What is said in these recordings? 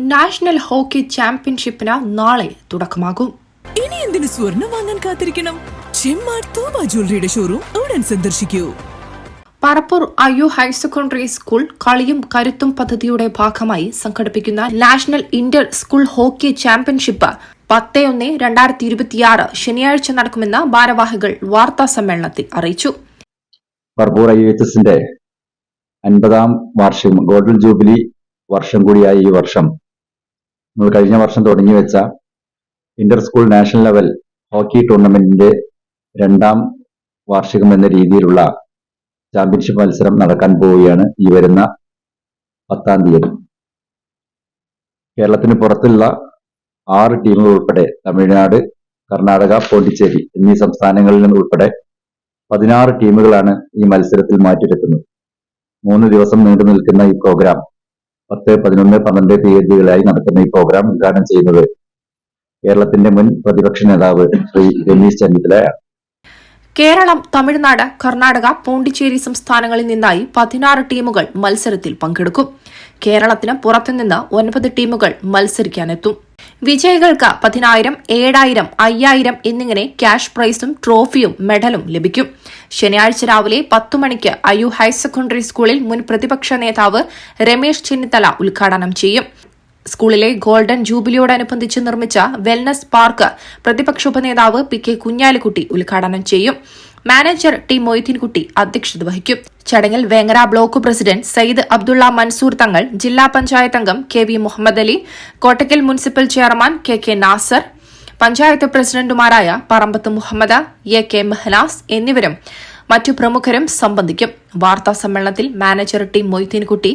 National hockey ചാമ്പ്യൻഷിപ്പിന് നാളെ തുടക്കമാകും. ഇനി എന്തിനു സ്വർണം വാങ്ങാൻ കാത്തിരിക്കണം? ജ്വല്ലറിയുടെ ഷോറൂം ഉടൻ സന്ദർശിക്കൂ. Parappur IU higher secondary school കളിയും കരുത്തും പദ്ധതിയുടെ ഭാഗമായി സംഘടിപ്പിക്കുന്ന national inter school hockey championship പത്ത് ഒന്ന് രണ്ടായിരത്തി ഇരുപത്തിയാറ് ശനിയാഴ്ച നടക്കുമെന്ന് ഭാരവാഹികൾ വാർത്താ സമ്മേളനത്തിൽ അറിയിച്ചു. പറപ്പൂർ ഐ എച്ച് എസിന്റെ അൻപതാം വാർഷികം ഗോൾഡൻ ജൂബിലി വർഷം കൂടിയായ ഈ വർഷം നമ്മൾ കഴിഞ്ഞ വർഷം തുടങ്ങി വെച്ച inter school national level hockey ടൂർണമെന്റിന്റെ രണ്ടാം വാർഷികം എന്ന രീതിയിലുള്ള ചാമ്പ്യൻഷിപ്പ് മത്സരം നടക്കാൻ പോവുകയാണ് ഈ വരുന്ന പത്താം തീയതി. കേരളത്തിന് പുറത്തുള്ള ആറ് ടീമുകൾ ഉൾപ്പെടെ തമിഴ്നാട് കർണാടക പോണ്ടിച്ചേരി എന്നീ സംസ്ഥാനങ്ങളിൽ നിന്ന് ഉൾപ്പെടെ പതിനാറ് ടീമുകളാണ് ഈ മത്സരത്തിൽ മാറ്റിയെടുക്കുന്നത് മൂന്ന് ദിവസം നീണ്ടു നിൽക്കുന്ന ഈ പ്രോഗ്രാം പത്ത് പതിനൊന്ന് പന്ത്രണ്ട് തീയതികളായി നടക്കുന്ന ഈ പ്രോഗ്രാം ഉദ്ഘാടനം ചെയ്യുന്നത് കേരളത്തിന്റെ മുൻ പ്രതിപക്ഷ നേതാവ് ശ്രീ രമേശ് ചെന്നിത്തലയാണ് കേരളം തമിഴ്നാട് കർണാടക പോണ്ടിച്ചേരി സംസ്ഥാനങ്ങളിൽ നിന്നായി പതിനാറ് ടീമുകൾ മത്സരത്തിൽ പങ്കെടുക്കും. കേരളത്തിന് പുറത്തുനിന്ന് ഒൻപത് ടീമുകൾ മത്സരിക്കാനെത്തും. വിജയികൾക്ക് പതിനായിരം ഏഴായിരം അയ്യായിരം എന്നിങ്ങനെ ക്യാഷ് പ്രൈസും ട്രോഫിയും മെഡലും ലഭിക്കും. ശനിയാഴ്ച രാവിലെ പത്തു മണിക്ക് അയു ഹയർ സെക്കൻഡറി സ്കൂളിൽ മുൻ പ്രതിപക്ഷ നേതാവ് രമേശ് ചെന്നിത്തല ഉദ്ഘാടനം ചെയ്യും. സ്കൂളിലെ ഗോൾഡൻ ജൂബിലിയോടനുബന്ധിച്ച് നിർമ്മിച്ച വെൽനസ് പാർക്ക് പ്രതിപക്ഷ ഉപനേതാവ് പി കെ കുഞ്ഞാലിക്കുട്ടി ഉദ്ഘാടനം ചെയ്യും. മാനേജർ ടി മൊയ്തീൻകുട്ടി അധ്യക്ഷത വഹിക്കും. ചടങ്ങിൽ വേങ്ങര ബ്ലോക്ക് പ്രസിഡന്റ് സയ്യിദ് അബ്ദുള്ള മൻസൂർ തങ്ങൾ ജില്ലാ പഞ്ചായത്ത് അംഗം K V Muhammad Ali Kottakkal municipal chairman K K Nasar panchayat പ്രസിഡന്റുമാരായ പറമ്പത്ത് മുഹമ്മദ് എ കെ മെഹനാസ് എന്നിവരും മറ്റു പ്രമുഖരും സംബന്ധിക്കും. വാർത്താ സമ്മേളനത്തിൽ manager T Moideenkutty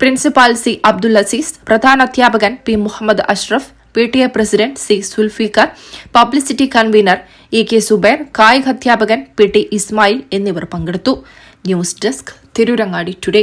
principal C Abdul Azeez പ്രധാന അധ്യാപകൻ P Muhammad Ashraf P T A president C Sulfiker publicity convener E K Zubair കായിക അധ്യാപകൻ പി ടി ഇസ്മായിൽ എന്നിവർ പങ്കെടുത്തു. News desk Tirurangadi today.